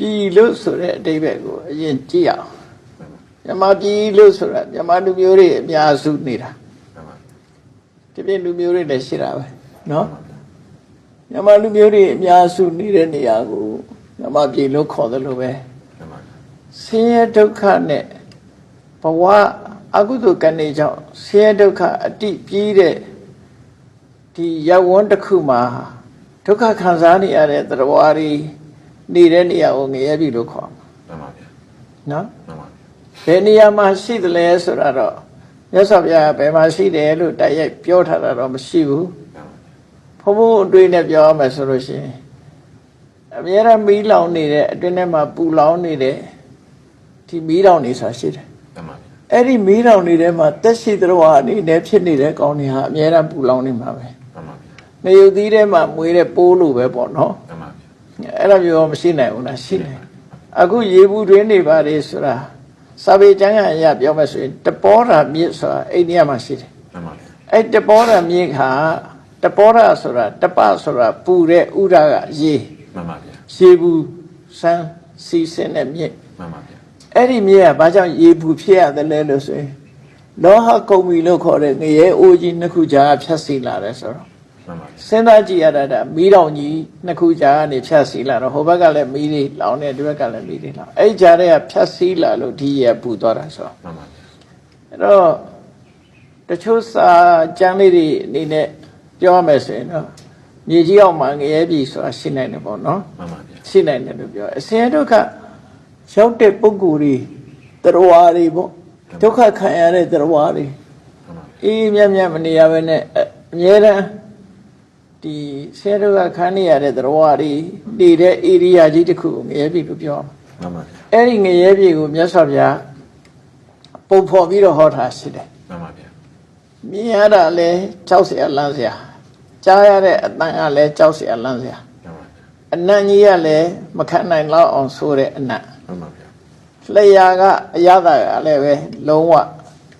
ပြည်လို့ဆိုတဲ့အတိပ္ပယ်ကိုအရင်ကြည့်အောင်မြန်မာပြည်လို့ဆိုတာမြန်မာလူမျိုးတွေအများစုနေတာဒီပြင်လူမျိုးတွေလည်းရှိတာပဲเนาะမြန်မာလူမျိုးတွေအများစုနေတဲ့နေရာကိုမြန်မာပြည်လို့ခေါ်တယ်လို့ပဲဆင်းရဲဒုက္ခနဲ့ဘဝအကုသိုလ်ကံတွေကြောင့်ဆင်းရဲဒုက္ခအတိပြီးတဲ့ဒီရဝန်းတစ်ခုမှာဒုက္ခခံစားနေရတဲ့သတ္တဝါတွေ နေတဲ့နေရာကိုငရဲပြီလို့ခေါ်မှာနော်ဘယ်နေရာမှာရှိသလဲဆိုတာတော့မြတ်စွာဘုရားကဘယ်မှာရှိတယ်လို့တိုက်ရိုက်ပြောထားတာတော့မရှိဘူးဘုံဘုံအတွေ့နဲ့ပြောရမယ်ဆိုလို့ရှိရင်အမြဲတမ်းမီးလောင်နေတဲ့အတွင်းထဲမှာပူလောင်နေတဲ့ဒီမီးတောင်နေဆိုတာရှိတယ်အဲ့ဒီမီးတောင်တွေထဲမှာတက်ရှိသတ္တဝါအနေနဲ့ဖြစ်နေတဲ့ကောင်းတွေဟာအမြဲတမ်းပူလောင်နေမှာပဲနေရုပ်သီးထဲမှာမွေးတဲ့ပိုးလိုပဲပေါ့နော် အဲ့လိုမျိုးမရှိနိုင်ဘူးလားရှိတယ်အခုရေဘူးတွင်းနေပါလေဆိုတာစာပေကျမ်းကအရာပြောမယ်ဆိုရင်တပောဓာမြစ်ဆိုတာအိန္ဒိယမှာရှိတယ်အဲ့တပောဓာမြစ်ဟာတပောဓာဆိုတာတပဆိုတာပူတဲ့ဥဒကရေရေဘူးစမ်းစီစင်းတဲ့မြစ်အဲ့ဒီမြစ်ကဘာကြောင့်ရေဘူးဖြစ်ရတယ်လဲလို့ဆိုရင်လောဟကုံမီလို့ခေါ်တဲ့ငရဲအိုးကြီးနှစ်ခုကြာဖြတ်စီလာတယ်ဆိုတော့ စဉ်းစားကြည့်ရတာဒါမီးတောင်ကြီးနှစ်ခုကြာကနေဖြတ်စီလာတော့ဟိုဘက်ကလည်းမီးတွေလောင်နေဒီဘက်ကလည်းမီးတွေလောင်အဲ့ကြားထဲကဖြတ်စီလာလို့ဒီရပူသွားတာဆိုတော့အဲ့တော့တချို့စာကျမ်းလေးတွေအနေနဲ့ပြောရမယ်ဆိုရင်တော့မြေကြီးအောက်မှာငရဲပြည်ဆိုတာရှိနိုင်တယ်ပေါ့နော်ရှိနိုင်တယ်လို့ပြောအစင်ဒုက္ခရောက်တဲ့ပုဂ္ဂိုလ်တွေတရားတွေပေါ့ဒုက္ခခံရတဲ့တရားတွေအေးမြတ်မြတ်မနေရဘဲနဲ့အမြဲတမ်း ဒီဆရာတို့ကခန်းနေရတဲ့သရဝတွေနေတဲ့ area ကြီးတစ်ခုကိုငရဲပြည်လို့ပြောမှာမှန်ပါဗျာအဲ့ဒီငရဲပြည်ကိုမြတ်စွာဘုရားပုံဖော်ပြီးတော့ဟောထားရှိတယ်မှန်ပါဗျာမြင်ရတာလဲကြောက်စရာလန့်စရာကြားရတဲ့အတန်ကလဲကြောက်စရာလန့်စရာအနံ့ကြီးကလည်းမခံနိုင်တော့အောင်ဆိုတဲ့အနံ့မှန်ပါဗျာလျှာကအရသာကလည်းပဲလုံးဝ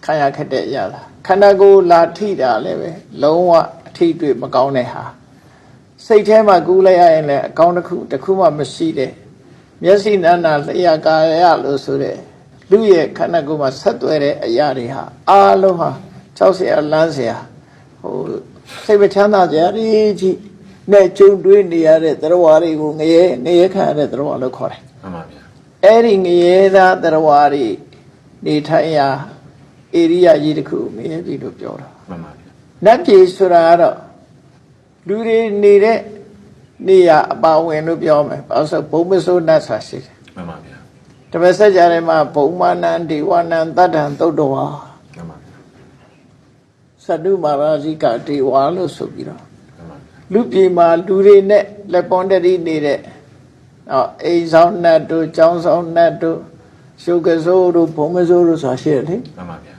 ခံရခက်တဲ့အရသာခန္ဓာကိုယ်လာထိတာလည်းပဲလုံးဝ အထိတွေ့မကောင်းတဲ့ဟာစိတ်ထဲမှာကူးလိုက်ရရင်လည်းအကောင်းတစ်ခုတစ်ခုမှမရှိတဲ့မျက်စိနာနာလျှာကာယလို့ဆိုတဲ့လူရဲ့ခန္ဓာကိုယ်မှာဆက်သွယ်တဲ့အရာတွေဟာအားလုံးဟာ၆ဆရာလမ်းဆရာဟိုစိတ်မချမ်းသာကြရည်ကြီးနဲ့ကြုံတွေ့နေရတဲ့သရဝါတွေကိုငရဲငရဲခံရတဲ့သရဝါလို့ခေါ်တယ်မှန်ပါဗျာအဲ့ဒီငရဲသားသရဝါတွေနေထိုင်ရာဧရိယာကြီးတစ်ခုငရဲကြီးလို့ပြောတာမှန်ပါ ဗျာနတ်ပြည်ဆိုတာကတော့လူတွေနေတဲ့နေရာအပါဝင်လို့ပြောမယ်ဘာလို့ဆိုဘုံမစိုးနတ်ဆာရှိတယ်မှန်ပါဗျာတပည့်ဆက်ကြထဲမှာဘုံမာနံဒေဝနံတတ္တံသုတ်တော်ဝါမှန်ပါဗျာသတ္တုမာရာဇိကဒေဝါလို့ဆိုပြီးတော့မှန်ပါဗျာလူပြည်မှာလူတွေနဲ့လက်ပွန်တတိနေတဲ့အော်အိမ်ဆောင်နတ်တို့ကျောင်းဆောင်နတ်တို့ရှုပ်ကစိုးတို့ဘုံမစိုးတို့ဆိုတာရှိတယ်လေမှန်ပါဗျာ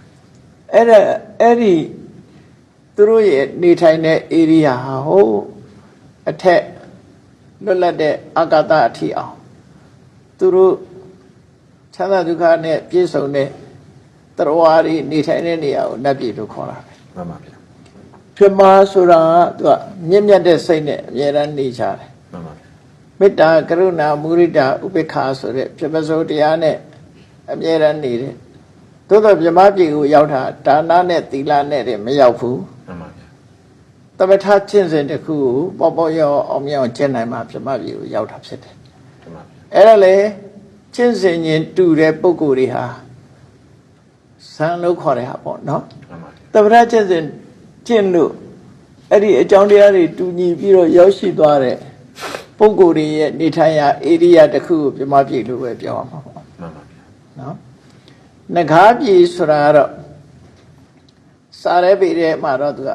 အဲ့ဒါအဲ့ဒီ သူတို့ရဲ့နေထိုင်တဲ့ area ဟာဟိုအထက်လွတ်လပ်တဲ့အာကာသအထီအောင်သူတို့ချမ်းသာဒုက္ခနဲ့ပြည့်စုံတဲ့တရားဝါတွေနေထိုင်တဲ့နေရာကိုနတ်ပြည်လို့ခေါ်တာပဲမှန်ပါဗျာပြမဆိုတာကသူကမြင့်မြတ်တဲ့စိတ်နဲ့အမြဲတမ်းနေကြတယ်မှန်ပါဗျာမေတ္တာကရုဏာမုရိဒာဥပေက္ခာဆိုတဲ့ပြမစိုးတရားနဲ့အမြဲတမ်းနေတဲ့ သို့တော့ပြမပြည်ကိုရောက်တာဒါနနဲ့သီလနဲ့တည်းမရောက်ဘူးမှန်ပါဗျာတပထကျင့်စဉ်တစ်ခုကိုပေါ့ပေါ့ရောအောင်မြောင်ကျင့်နိုင်မှပြမပြည်ကိုရောက်တာဖြစ်တယ်မှန်ပါဗျာအဲ့ဒါလေကျင့်စဉ်ချင်းတူတဲ့ပုံကိုယ်တွေဟာဇန်လို့ခေါ်တဲ့ဟာပေါ့နော်မှန်ပါဗျာတပထကျင့်စဉ်ကျင့်လို့အဲ့ဒီအကြောင်းတရားတွေတူညီပြီးတော့ရောက်ရှိသွားတဲ့ပုံကိုယ်တွေရဲ့နေထိုင်ရာဧရိယာတစ်ခုကိုပြမပြည်လို့ပဲပြောရမှာပေါ့မှန်ပါဗျာနော် ငကားပြည်ဆိုတာကတော့စားရဲပေတဲ့မှာတော့သူက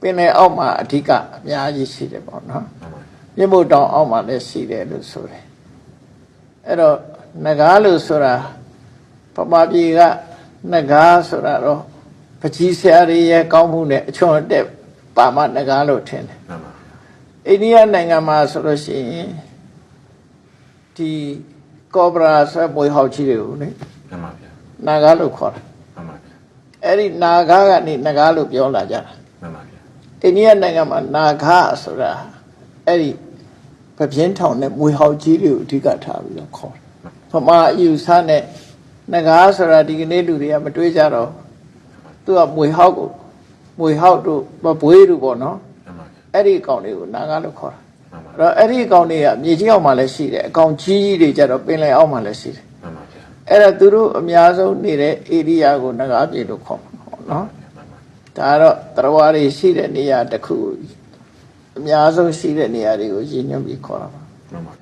ပင်လယ်အောက်မှာအဓိကအများကြီးရှိတယ်ပေါ့နော်မှန်ပါဗျာမြင့်မို့တောင်အောက်မှာလည်းရှိတယ်လို့ဆိုတယ်အဲ့တော့ငကားလို့ဆိုတာပမာပြည်ကငကားဆိုတာတော့ပကြီးဆရာတွေရဲ့ကောင်းမှုနဲ့အချွန်အတက်ပါမငကားလို့ထင်တယ်မှန်ပါဗျာအိန္ဒိယနိုင်ငံမှာဆိုလို့ရှိရင်ဒီကောဘရာဆွဲပွေဟောက်ကြီးတွေကိုလေမှန်ပါဗျာ နာဂလို့ခေါ်တာမှန်ပါဗျာအဲ့ဒီနာဂကနေနဂါလို့ပြောလာကြတာမှန်ပါဗျာအိန္ဒိယနိုင်ငံမှာနာဂဆိုတာအဲ့ဒီပပြင်းထောင်နဲ့မွေဟောက်ကြီးတွေကိုအဓိကထားပြီးတော့ခေါ်တယ်ဗမာအယူဆနဲ့ငကားဆိုတာဒီကနေ့လူတွေကမတွေးကြတော့သူကမွေဟောက်ကိုမွေဟောက်တို့မဘွေးတို့ပေါ့နော်မှန်ပါဗျာအဲ့ဒီအကောင်တွေကိုနာဂါလို့ခေါ်တာမှန်ပါအဲ့တော့အဲ့ဒီအကောင်တွေကမြေကြီးအောက်မှာလည်းရှိတယ်အကောင်ကြီးကြီးတွေကြတော့ပင်လယ်အောက်မှာလည်းရှိတယ်မှန်ပါဗျာ အဲ့ဒါသူတို့အများဆုံးနေတဲ့ area ကိုနဂါပြေလို့ခေါ်မှာပေါ့နော်မှန်ပါဒါကတော့တရားဝါတွေရှိတဲ့နေရာတစ်ခုအများဆုံးရှိတဲ့နေရာတွေကိုရည်ညွှန်းပြီးခေါ်တာပါမှန်ပါ